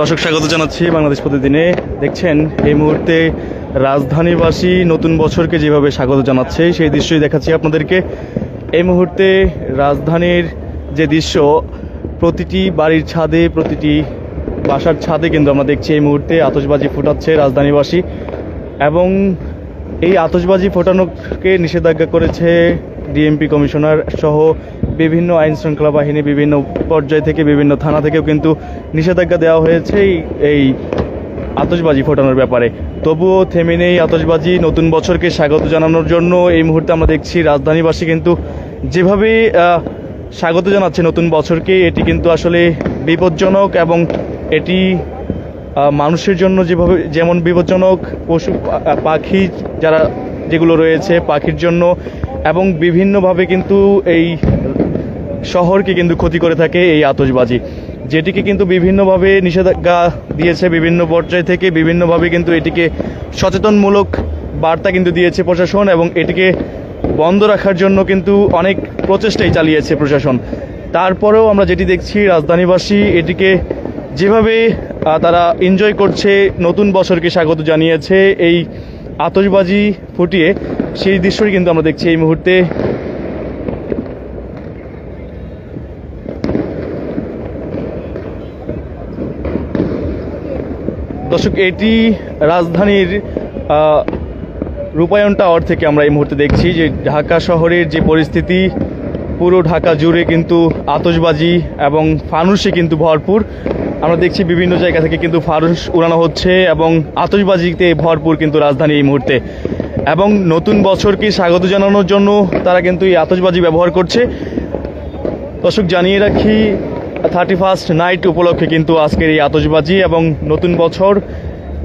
দর্শক, স্বাগত জানাচ্ছি বাংলাদেশ প্রতিদিনে। দেখছেন, এই মুহূর্তে রাজধানীবাসী নতুন বছরকে যেভাবে স্বাগত জানাচ্ছে, সেই দৃশ্যই দেখাচ্ছি আপনাদেরকে। এই মুহূর্তে রাজধানীর যে দৃশ্য, প্রতিটি বাড়ির ছাদে, প্রতিটি বাসার ছাদে কিন্তু আমরা দেখছি এই মুহূর্তে আতশবাজি ফুটাচ্ছে রাজধানীবাসী। এবং এই আতশবাজি ফোটানোকে নিষেধাজ্ঞা করেছে ডিএমপি কমিশনার সহ বিভিন্ন আইন শৃঙ্খলা বাহিনী, বিভিন্ন পর্যায় থেকে, বিভিন্ন থানা থেকেও কিন্তু নিষেধাজ্ঞা দেওয়া হয়েছে এই- আতশবাজি ফোটানোর ব্যাপারে। তবুও থেমে নেই আতশবাজি। নতুন বছরকে স্বাগত জানানোর জন্য এই মুহূর্তে আমরা দেখছি রাজধানীবাসী কিন্তু যেভাবে স্বাগত জানাচ্ছে নতুন বছরকে, এটি কিন্তু আসলে বিপজ্জনক এবং এটি মানুষের জন্য যেভাবে, যেমন বিপজ্জনক পশু পাখি যারা, যেগুলো রয়েছে, পাখির জন্য এবং বিভিন্নভাবে কিন্তু এই শহরকে কিন্তু ক্ষতি করে থাকে এই আতশবাজি, যেটিকে কিন্তু বিভিন্নভাবে নিষেধাজ্ঞা দিয়েছে বিভিন্ন পর্যায় থেকে, বিভিন্নভাবে কিন্তু এটিকে সচেতনমূলক বার্তা কিন্তু দিয়েছে প্রশাসন এবং এটিকে বন্ধ রাখার জন্য কিন্তু অনেক প্রচেষ্টাই চালিয়েছে প্রশাসন। তারপরেও আমরা যেটি দেখছি, রাজধানীবাসী এটিকে যেভাবে তারা এনজয় করছে, নতুন বছরকে স্বাগত জানিয়েছে, এই আতশবাজি ফুটিয়ে সেই দৃশ্যই কিন্তু আমরা দেখছি এই মুহূর্তে। দর্শক, এটি রাজধানীর রূপায়ণ টাওয়ার থেকে আমরা এই মুহূর্তে দেখছি যে ঢাকা শহরের যে পরিস্থিতি, পুরো ঢাকা জুড়ে কিন্তু আতশবাজি এবং ফানুসে কিন্তু ভরপুর। আমরা দেখছি বিভিন্ন জায়গা থেকে কিন্তু ফানুস উড়ানো হচ্ছে এবং আতশবাজিতে ভরপুর কিন্তু রাজধানী এই মুহূর্তে। এবং নতুন বছরকে স্বাগত জানানোর জন্য তারা কিন্তু এই আতশবাজি ব্যবহার করছে। দর্শক, জানিয়ে রাখি থার্টি ফার্স্ট নাইট উপলক্ষে কিন্তু আজকের এই আতশবাজি এবং নতুন বছর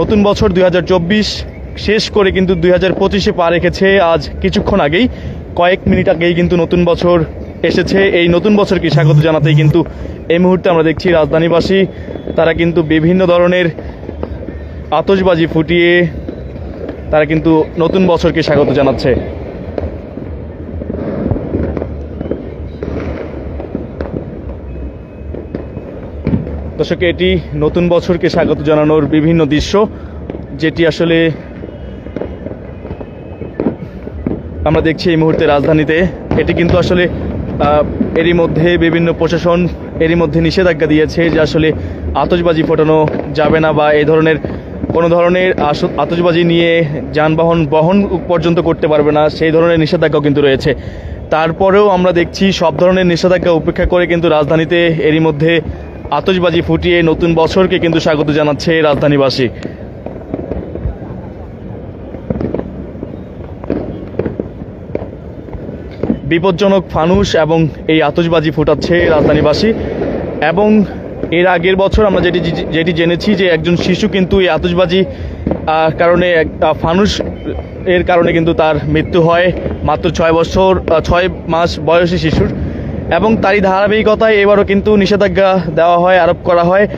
নতুন বছর দুই হাজার চব্বিশ শেষ করে কিন্তু দুই হাজার পঁচিশে পা রেখেছে আজ কিছুক্ষণ আগেই। কয়েক মিনিট আগেই কিন্তু নতুন বছর এসেছে। এই নতুন বছরকে স্বাগত জানাতেই কিন্তু এই মুহূর্তে আমরা দেখছি রাজধানীবাসী। তারা কিন্তু বিভিন্ন ধরনের আতশবাজি ফুটিয়ে তারা কিন্তু নতুন বছরকে স্বাগত জানাচ্ছে। দর্শক, এটি নতুন বছরকে স্বাগত জানানোর বিভিন্ন দৃশ্য, যেটি আসলে আমরা দেখছি এই মুহূর্তে রাজধানীতে। এটি কিন্তু আসলে এরই মধ্যে বিভিন্ন প্রশাসন এরই মধ্যে নিষেধাজ্ঞা দিয়েছে যে আসলে আতশবাজি ফোটানো যাবে না বা এই ধরনের কোনো ধরনের আতশবাজি নিয়ে যানবাহন বহন পর্যন্ত করতে পারবে না, সেই ধরনের নিষেধাজ্ঞাও কিন্তু রয়েছে। তারপরেও আমরা দেখছি সব ধরনের নিষেধাজ্ঞা উপেক্ষা করে কিন্তু রাজধানীতে এরই মধ্যে আতশবাজি ফুটিয়ে নতুন বছরকে কিন্তু স্বাগত জানাচ্ছে রাজধানীবাসী। বিপজ্জনক ফানুস এবং এই আতশবাজি ফোটাচ্ছে রাজধানীবাসী। এবং এর আগের বছর আমরা যেটি যেটি জেনেছি যে একজন শিশু কিন্তু এই আতশবাজি আহ, কারণে এক- আহ, ফানুস এর কারণে কিন্তু তার মৃত্যু হয় মাত্র ছয় বছর ছয় মাস বয়সী শিশুর। এবং তারই ধারাবাহিকতায় এবারও কিন্তু নিষেধাজ্ঞা দেওয়া হয় আরোপ করা হয়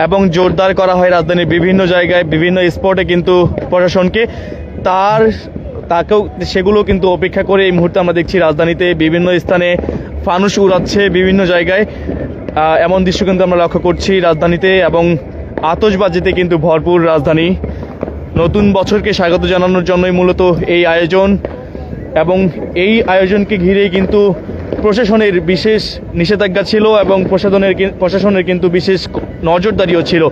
এবং জোরদার করা হয় রাজধানীর বিভিন্ন জায়গায় বিভিন্ন স্পটে কিন্তু প্রশাসনকে। তার তাকেও সেগুলো কিন্তু অপেক্ষা করে এই মুহূর্তে আমরা দেখছি রাজধানীতে বিভিন্ন স্থানে ফানুস উড়াচ্ছে বিভিন্ন জায়গায়। এমন দৃশ্য কিন্তু আমরা লক্ষ্য করছি রাজধানীতে এবং আতশবাজিতে কিন্তু ভরপুর রাজধানী। নতুন বছরকে স্বাগত জানানোর জন্যই মূলত এই আয়োজন এবং এই আয়োজনকে ঘিরেই কিন্তু প্রশাসনের বিশেষ নিষেধাজ্ঞা ছিল এবং প্রশাসনের প্রশাসনের কিন্তু বিশেষ নজরদারিও ছিল।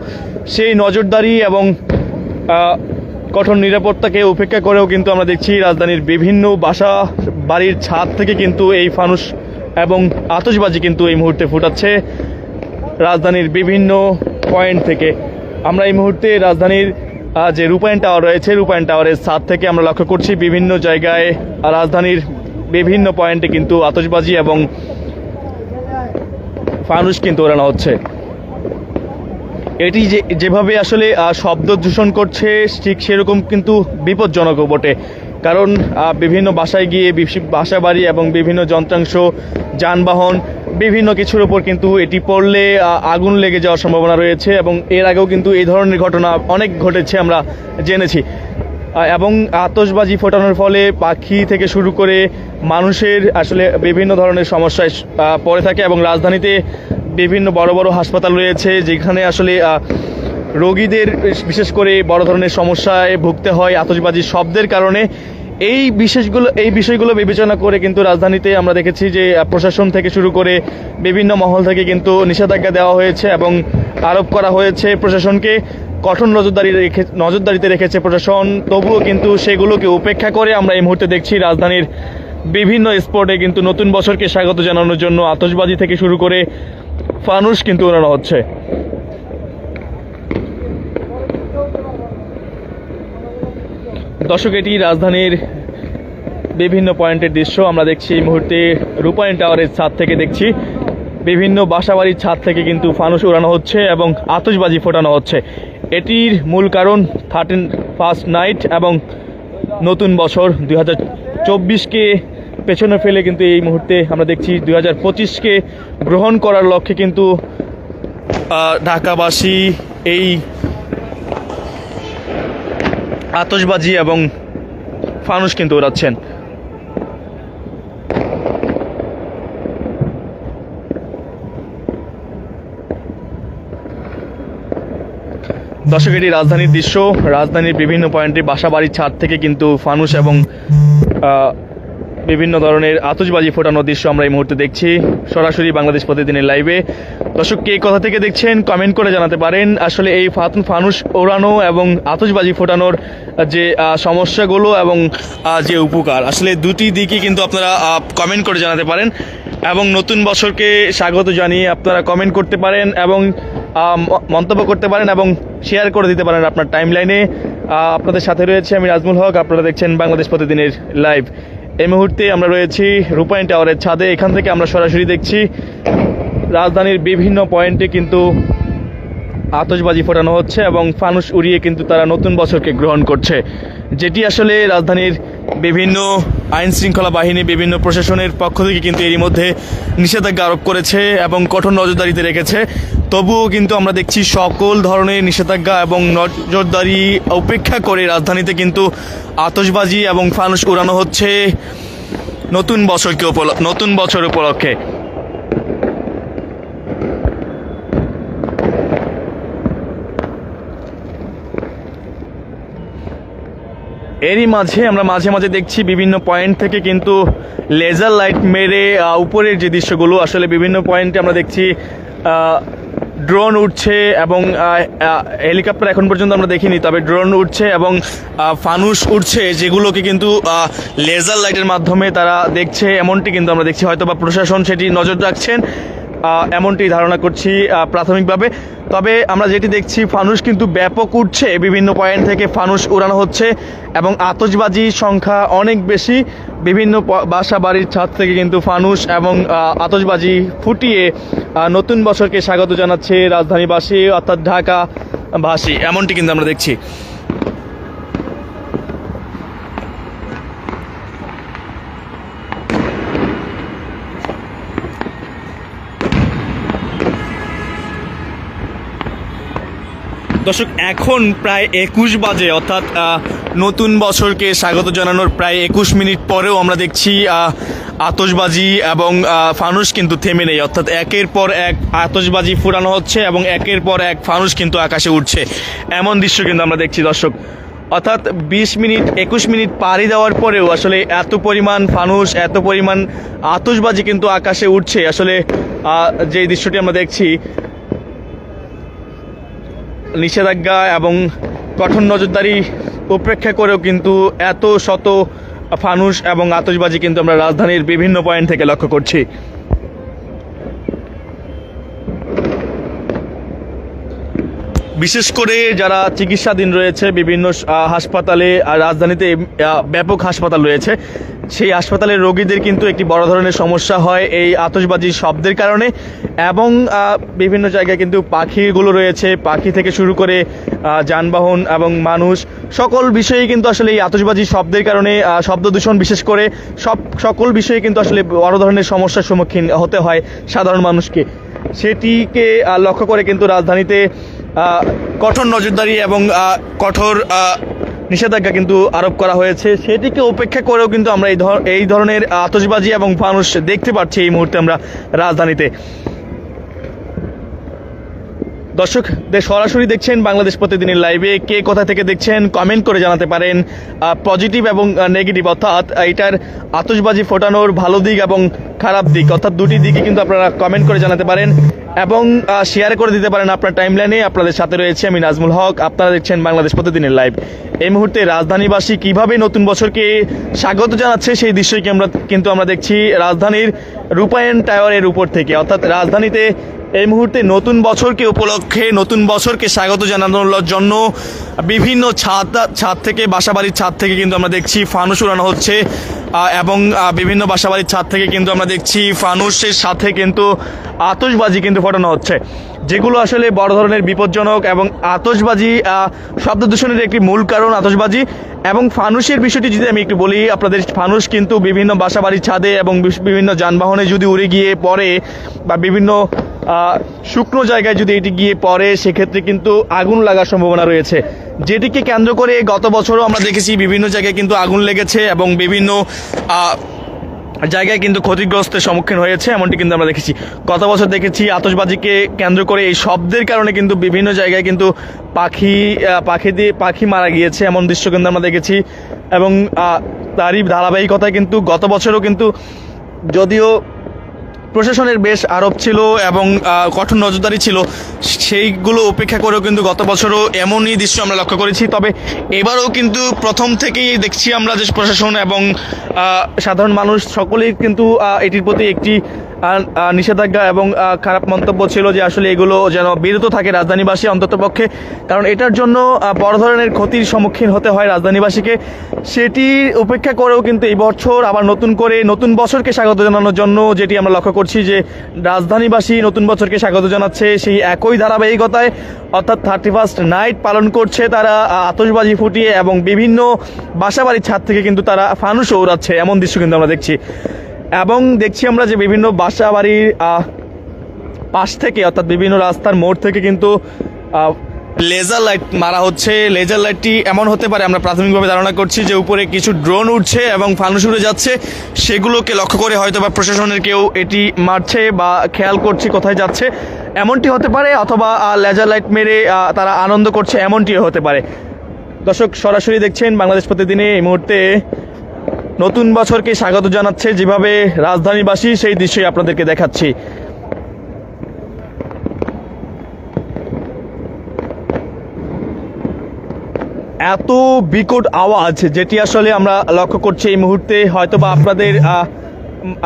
সেই নজরদারি এবং কঠোর নিরাপত্তাকে উপেক্ষা করেও কিন্তু আমরা দেখছি রাজধানীর বিভিন্ন বাসা বাড়ির ছাদ থেকে কিন্তু এই ফানুস এবং আতশবাজি কিন্তু এই মুহূর্তে ফুটাচ্ছে রাজধানীর বিভিন্ন পয়েন্ট থেকে। আমরা এই মুহূর্তে রাজধানীর যে রূপায়ণ টাওয়ার রয়েছে, রূপায়ণ টাওয়ারের ছাদ থেকে আমরা লক্ষ্য করছি বিভিন্ন জায়গায় রাজধানীর বিভিন্ন পয়েন্টে কিন্তু আতশবাজি এবং ফানুস কিন্তু ওড়ানো হচ্ছে। এটি যে যেভাবে আসলে শব্দ দূষণ করছে, ঠিক সেরকম কিন্তু বিপজ্জনকও বটে। কারণ বিভিন্ন বাসায় গিয়ে বাসা বাড়ি এবং বিভিন্ন যন্ত্রাংশ, যানবাহন, বিভিন্ন কিছুর উপর কিন্তু এটি পড়লে আগুন লেগে যাওয়ার সম্ভাবনা রয়েছে এবং এর আগেও কিন্তু এই ধরনের ঘটনা অনেক ঘটেছে আমরা জেনেছি। এবং আতশবাজি ফোটানোর ফলে পাখি থেকে শুরু করে মানুষের আসলে বিভিন্ন ধরনের সমস্যায় পড়ে থাকে এবং রাজধানীতে বিভিন্ন বড় বড় হাসপাতাল রয়েছে, যেখানে আসলে রোগীদের বিশেষ করে বড় ধরনের সমস্যায় ভুগতে হয় আতশবাজির শব্দের কারণে। এই বিশেষগুলো, এই বিষয়গুলো বিবেচনা করে কিন্তু রাজধানীতে আমরা দেখেছি যে প্রশাসন থেকে শুরু করে বিভিন্ন মহল থেকে কিন্তু নিষেধাজ্ঞা দেওয়া হয়েছে এবং আরোপ করা হয়েছে প্রশাসনকে। কঠোর নজরদারি রেখে, নজরদারিতে রেখেছে প্রশাসন, তবুও কিন্তু সেগুলোকে উপেক্ষা করে আমরা এই মুহূর্তে দেখছি রাজধানীর বিভিন্ন স্পটে কিন্তু নতুন বছরকে স্বাগত জানানোর জন্য আতশবাজি থেকে শুরু করে ফানুস কিন্তু উড়ানো হচ্ছে। দর্শক, এটি রাজধানীর বিভিন্ন পয়েন্টের দৃশ্য। আমরা দেখছি এই মুহূর্তে রূপায়ণ টাওয়ারের ছাদ থেকে দেখছি। বিভিন্ন বাসাবাড়ির ছাদ থেকে কিন্তু ফানুস উড়ানো হচ্ছে এবং আতশবাজি ফোটানো হচ্ছে। এটির মূল কারণ থার্টিন ফার্স্ট নাইট এবং নতুন বছর দুই হাজার চব্বিশকে পেছনে ফেলে কিন্তু এই মুহূর্তে আমরা দেখছি দুই হাজার পঁচিশকে গ্রহণ করার লক্ষ্যে কিন্তু ঢাকাবাসী এই আতসবাজি এবং ফানুস কিন্তু উড়াচ্ছেন দর্শক, এটি রাজধানীর দৃশ্য। রাজধানীর বিভিন্ন পয়েন্টে বাসা বাড়ির ছাদ থেকে কিন্তু ফানুস এবং বিভিন্ন ধরনের আতশবাজি ফোটানোর দৃশ্য আমরা এই মুহূর্তে দেখছি। সরাসরি বাংলাদেশ প্রতিদিনের লাইভে দর্শক, কে কথা থেকে দেখছেন কমেন্ট করে জানাতে পারেন। আসলে এই ফাতুন ফানুস ওড়ানো এবং আতশবাজি ফোটানোর যে সমস্যাগুলো এবং যে উপকার, আসলে দুটি দিকই কিন্তু আপনারা কমেন্ট করে জানাতে পারেন। এবং নতুন বছরকে স্বাগত জানিয়ে আপনারা কমেন্ট করতে পারেন এবং মন্তব্য করতে পারেন এবং শেয়ার করে দিতে পারেন আপনার টাইম লাইনে আপনাদের সাথে রয়েছে আমি রাজমুল হক। আপনারা দেখছেন বাংলাদেশ প্রতিদিনের লাইভ এই মুহূর্তে আমরা রয়েছি রূপায়ণ টাওয়ারের ছাদে। এখান থেকে আমরা সরাসরি দেখছি, রাজধানীর বিভিন্ন পয়েন্টে কিন্তু আতশবাজি ফোটানো হচ্ছে এবং ফানুস উড়িয়ে কিন্তু তারা নতুন বছরকে গ্রহণ করছে। যেটি আসলে রাজধানীর বিভিন্ন আইন শৃঙ্খলা বাহিনী, বিভিন্ন প্রশাসনের পক্ষ থেকে কিন্তু এরই মধ্যে নিষেধাজ্ঞা আরোপ করেছে এবং কঠোর নজরদারিতে রেখেছে। তবুও কিন্তু আমরা দেখছি সকল ধরনের নিষেধাজ্ঞা এবং নজরদারি উপেক্ষা করে রাজধানীতে কিন্তু আতসবাজি এবং ফানুস উড়ানো হচ্ছে নতুন বছরকে নতুন বছর উপলক্ষে। এরই মাঝে আমরা মাঝে মাঝে দেখছি বিভিন্ন পয়েন্ট থেকে কিন্তু লেজার লাইট মেরে উপরের যে দৃশ্যগুলো, আসলে বিভিন্ন পয়েন্টে আমরা দেখছি ড্রোন উঠছে এবং হেলিকপ্টার এখন পর্যন্ত আমরা দেখিনি, তবে ড্রোন উঠছে এবং ফানুস উঠছে, যেগুলোকে কিন্তু লেজার লাইটের মাধ্যমে তারা দেখছে। এমনটি কিন্তু আমরা দেখছি। হয়তো বা প্রশাসন সেটি নজর রাখছেন। এমনটি ধারণা করছি প্রাথমিকভাবে। তবে আমরা যেটি দেখছি ফানুস কিন্তু ব্যাপক উঠছে। বিভিন্ন পয়েন্ট থেকে ফানুস উড়ানো হচ্ছে এবং আতশবাজির সংখ্যা অনেক বেশি। বিভিন্ন বাসা বাড়ির ছাদ থেকে কিন্তু ফানুস এবং আতসবাজি ফুটিয়ে নতুন বছরকে স্বাগত জানাচ্ছে রাজধানীবাসী, অর্থাৎ ঢাকাবাসী। এমনটি কিন্তু আমরা দেখছি। দর্শক এখন প্রায় একুশ বাজে অর্থাৎ নতুন বছরকে স্বাগত জানানোর প্রায় একুশ মিনিট পরেও আমরা দেখছি আহ, আতশবাজি এবং ফানুস কিন্তু থেমে নেই অর্থাৎ একের পর এক আতশবাজি ফুরানো হচ্ছে এবং একের পর এক ফানুস কিন্তু আকাশে উঠছে। এমন দৃশ্য কিন্তু আমরা দেখছি দর্শক। অর্থাৎ বিশ মিনিট একুশ মিনিট পাড়ি দেওয়ার পরেও আসলে এত পরিমাণ ফানুস এত পরিমাণ আতসবাজি কিন্তু আকাশে উঠছে। আসলে যে দৃশ্যটি আমরা দেখছি নিষেধাজ্ঞা এবং কঠোর নজরদারি উপেক্ষা করেও কিন্তু এত শত ফানুস এবং আতশবাজি কিন্তু আমরা রাজধানীর বিভিন্ন পয়েন্ট থেকে লক্ষ্য করছি। বিশেষ করে যারা চিকিৎসাধীন রয়েছে, বিভিন্ন হাসপাতালে আর রাজধানীতে ব্যাপক হাসপাতাল রয়েছে। সেই হাসপাতালের রোগীদের কিন্তু একটি বড় ধরনের সমস্যা হয় এই আতশবাজির শব্দের কারণে এবং বিভিন্ন জায়গায় কিন্তু পাখিগুলো রয়েছে, পাখি থেকে শুরু করে যানবাহন এবং মানুষ, সকল বিষয়েই কিন্তু আসলে এই আতশবাজির শব্দের কারণে শব্দ দূষণ বিশেষ করে সব, সকল বিষয়ে কিন্তু আসলে বড় ধরনের সমস্যার সম্মুখীন হতে হয় সাধারণ মানুষকে। সেটিকে লক্ষ্য করে কিন্তু রাজধানীতে কঠোর নজরদারি এবং কঠোর নিষেধাজ্ঞা কিন্তু আরোপ করা হয়েছে। সেটিকে উপেক্ষা করেও কিন্তু আমরা এই ধর, এই ধরনের আতসবাজি এবং মানুষ দেখতে পাচ্ছি এই মুহূর্তে আমরা রাজধানীতে। দর্শক সরাসরি দেখছেন বাংলাদেশ প্রতিদিনের লাইভে কে কোথা থেকে দেখছেন কমেন্ট করে জানাতে পারেন। পজিটিভ এবং নেগেটিভ অর্থাৎ এটার আতসবাজি ফোটানোর ভালো দিক এবং খারাপ দিক। অর্থাৎ, দুটি দিকই কিন্তু আপনারা কমেন্ট করে জানাতে পারেন এবং শেয়ার করে দিতে পারেন আপনার টাইমলাইনে আপনাদের সাথে রয়েছে আমি নাজমুল হক। আপনারা দেখছেন বাংলাদেশ প্রতিদিনের লাইভ এই মুহূর্তে রাজধানীবাসী কীভাবে নতুন বছরকে স্বাগত জানাচ্ছে, সেই দৃশ্যই কি আমরা, কিন্তু আমরা দেখছি রাজধানীর রূপায়ণ টাওয়ারের উপর থেকে। অর্থাৎ, রাজধানীতে এই মুহূর্তে নতুন বছরকে উপলক্ষে নতুন বছরকে স্বাগত জানানোর জন্য বিভিন্ন ছাদ ছাদ থেকে বাসাবাড়ির ছাদ থেকে কিন্তু আমরা দেখছি ফানুস উড়ানো হচ্ছে এবং বিভিন্ন বাসাবাড়ির ছাদ থেকে কিন্তু আমরা দেখছি ফানুসের সাথে কিন্তু আতশবাজি কিন্তু ফোটানো হচ্ছে যেগুলো আসলে বড় ধরনের বিপজ্জনক এবং আতশবাজি আহ, শব্দ দূষণের একটি মূল কারণ আতশবাজি এবং ফানুসের বিষয়টি যদি আমি একটু বলি আপনাদের ফানুস কিন্তু বিভিন্ন বাসাবাড়ির ছাদে এবং বিভিন্ন যানবাহনে যদি উড়ে গিয়ে পড়ে বা বিভিন্ন শুকনো জায়গায় যদি এটি গিয়ে পড়ে, সেক্ষেত্রে কিন্তু আগুন লাগার সম্ভাবনা রয়েছে। যেটিকে কেন্দ্র করে গত বছরও আমরা দেখেছি বিভিন্ন জায়গায় কিন্তু আগুন লেগেছে এবং বিভিন্ন জায়গায় কিন্তু ক্ষতিগ্রস্তের সম্মুখীন হয়েছে, এমনটি কিন্তু আমরা দেখেছি। গত বছর দেখেছি আতশবাজিকে কেন্দ্র করে এই শব্দের কারণে কিন্তু বিভিন্ন জায়গায় কিন্তু পাখি পাখি দিয়ে পাখি মারা গিয়েছে, এমন দৃশ্য কিন্তু আমরা দেখেছি। এবং তারই ধারাবাহিকতায় কিন্তু গত বছরও কিন্তু যদিও প্রশাসনের বেশ আরোপ ছিল এবং কঠোর নজরদারি ছিল। সেইগুলো উপেক্ষা করেও কিন্তু গত বছরও এমনই দৃশ্য আমরা লক্ষ্য করেছি। তবে এবারও কিন্তু প্রথম থেকেই দেখছি আমরা যে প্রশাসন এবং সাধারণ মানুষ সকলেই কিন্তু এটির প্রতি একটি নিষেধাজ্ঞা এবং খারাপ মন্তব্য ছিল যে আসলে এগুলো যেন বিরত থাকে রাজধানীবাসী অন্তত পক্ষে কারণ এটার জন্য বড় ধরনের ক্ষতির সম্মুখীন হতে হয় রাজধানীবাসীকে। সেটি উপেক্ষা করেও কিন্তু এই বছর আবার নতুন করে নতুন বছরকে স্বাগত জানানোর জন্য যেটি আমরা লক্ষ্য করছি যে রাজধানীবাসী নতুন বছরকে স্বাগত জানাচ্ছে সেই একই ধারাবাহিকতায়। অর্থাৎ থার্টি ফার্স্ট নাইট পালন করছে তারা আতশবাজি ফুটিয়ে এবং বিভিন্ন বাসাবাড়ির ছাদ থেকে কিন্তু তারা ফানুসও উড়াচ্ছে। এমন দৃশ্য কিন্তু আমরা দেখছি। এবং দেখছি আমরা যে বিভিন্ন বাসা বাড়ির পাশ থেকে, অর্থাৎ বিভিন্ন রাস্তার মোড় থেকে কিন্তু লেজার লাইট মারা হচ্ছে। লেজার লাইটটি এমন হতে পারে, আমরা প্রাথমিকভাবে ধারণা করছি যে উপরে কিছু ড্রোন উঠছে এবং ফানুস উড়ে যাচ্ছে। সেগুলোকে লক্ষ্য করে হয়তো বা প্রশাসনের কেউ এটি মারছে বা খেয়াল করছে কোথায় যাচ্ছে। এমনটি হতে পারে, অথবা লেজার লাইট মেরে তারা আনন্দ করছে, এমনটিও হতে পারে। দর্শক, সরাসরি দেখছেন বাংলাদেশ প্রতিদিনে এই মুহূর্তে নতুন বছরকে স্বাগত জানাচ্ছে যেভাবে রাজধানীবাসী, সেই দৃশ্যই আপনাদেরকে দেখাচ্ছি। এত বিকট আওয়াজ, যেটি আসলে আমরা লক্ষ্য করছি এই মুহূর্তে হয়তো বা আপনাদের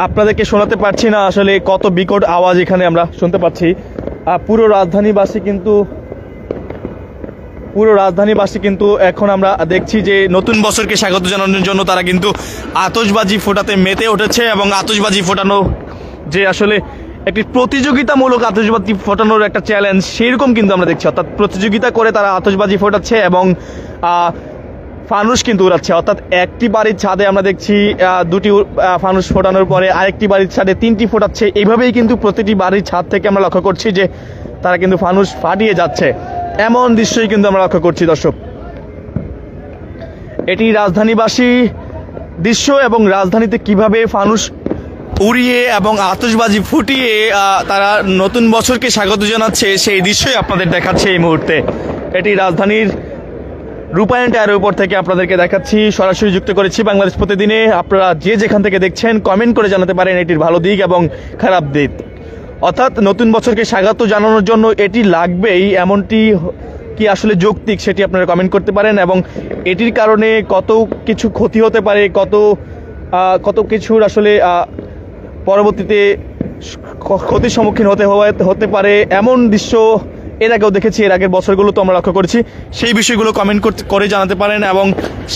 আপনাদেরকে শোনাতে পারছি না আসলে কত বিকট আওয়াজ এখানে আমরা শুনতে পাচ্ছি। পুরো রাজধানীবাসী কিন্তু পুরো রাজধানীবাসী কিন্তু এখন আমরা দেখছি যে নতুন বছরকে স্বাগত জানানোর জন্য তারা কিন্তু আতশবাজি ফোটাতে মেতে উঠেছে এবং আতশবাজি ফোটানো যে আসলে একটি প্রতিযোগিতামূলক আতশবাজি ফোটানোর একটা চ্যালেঞ্জ সেরকম কিন্তু আমরা দেখছি। অর্থাৎ প্রতিযোগিতা করে তারা আতশবাজি ফোটাচ্ছে এবং ফানুস কিন্তু উড়াচ্ছে। অর্থাৎ একটি বাড়ির ছাদে আমরা দেখছি দুটি ফানুস ফোটানোর পরে আরেকটি বাড়ির ছাদে তিনটি ফোটাচ্ছে। এইভাবেই কিন্তু প্রতিটি বাড়ির ছাদ থেকে আমরা লক্ষ্য করছি যে তারা কিন্তু ফানুস ফাটিয়ে যাচ্ছে। এমন দৃশ্যই কিন্তু আমরা লক্ষ্য করছি, দর্শক। এটি রাজধানীবাসী দৃশ্য এবং রাজধানীতে কীভাবে ফানুস উড়িয়ে এবং আতশবাজি ফুটিয়ে তারা নতুন বছরকে স্বাগত জানাচ্ছে, সেই দৃশ্যই আপনাদের দেখাচ্ছে এই মুহূর্তে। এটি রাজধানীর রূপায়ণ টায়ারের উপর থেকে আপনাদেরকে দেখাচ্ছি, সরাসরি যুক্ত করেছি বাংলাদেশ প্রতিদিনে। আপনারা যে যেখান থেকে দেখছেন কমেন্ট করে জানাতে পারেন, এটির ভালো দিক এবং খারাপ দিক। অর্থাৎ নতুন বছরকে স্বাগত জানানোর জন্য এটি লাগবেই, এমনটি কি আসলে যৌক্তিক সেটি আপনারা কমেন্ট করতে পারেন এবং এটির কারণে কত কিছু ক্ষতি হতে পারে, কত কত কিছুর আসলে পরবর্তীতে ক্ষতির সম্মুখীন হতে হতে পারে এমন দৃশ্য এর আগেও দেখেছি, এর আগের বছরগুলো তো আমরা লক্ষ্য করেছি। সেই বিষয়গুলো কমেন্ট করে জানাতে পারেন এবং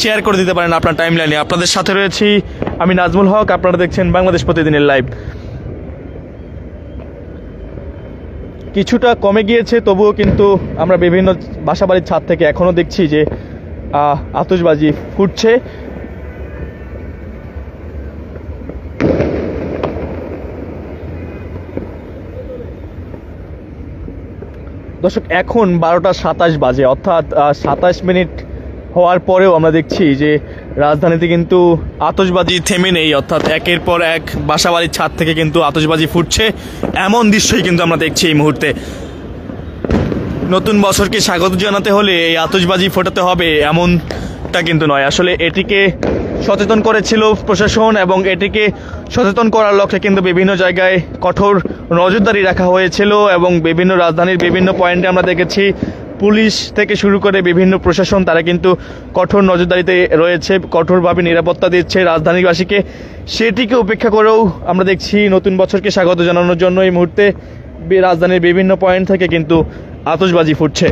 শেয়ার করে দিতে পারেন আপনার টাইম লাইনে আপনাদের সাথে রয়েছি আমি নাজমুল হক, আপনারা দেখছেন বাংলাদেশ প্রতিদিনের লাইভ কিছুটা কমে গিয়েছে, তবুও কিন্তু আমরা বিভিন্ন বাসাবাড়ির ছাদ থেকে এখনও দেখছি যে আতসবাজি আতশবাজি ফুটছে। দর্শক, এখন বারোটা সাতাশ বাজে, অর্থাৎ সাতাশ মিনিট হওয়ার পরেও আমরা দেখছি যে রাজধানীতে কিন্তু আতশবাজি থেমে নেই, অর্থাৎ একের পর এক বাসাবাড়ির ছাদ থেকে কিন্তু আতশবাজি ফুটছে। এমন দৃশ্যই কিন্তু আমরা দেখছি এই মুহূর্তে। নতুন বছরকে স্বাগত জানাতে হলে এই আতশবাজি ফোটাতে হবে, এমনটা কিন্তু নয়। আসলে এটিকে সচেতন করেছিল প্রশাসন এবং এটিকে সচেতন করার লক্ষ্যে কিন্তু বিভিন্ন জায়গায় কঠোর নজরদারি রাখা হয়েছিল এবং বিভিন্ন রাজধানীর বিভিন্ন পয়েন্টে আমরা দেখেছি পুলিশ থেকে শুরু করে বিভিন্ন প্রশাসন, তারা কিন্তু কঠোর নজরদারিতে রয়েছে, কঠোরভাবে নিরাপত্তা দিচ্ছে রাজধানীবাসীকে। সেটিকে উপেক্ষা করেও আমরা দেখছি নতুন বছরকে স্বাগত জানানোর জন্য এই মুহূর্তে রাজধানীর বিভিন্ন পয়েন্ট থেকে কিন্তু আতশবাজি ফুটছে।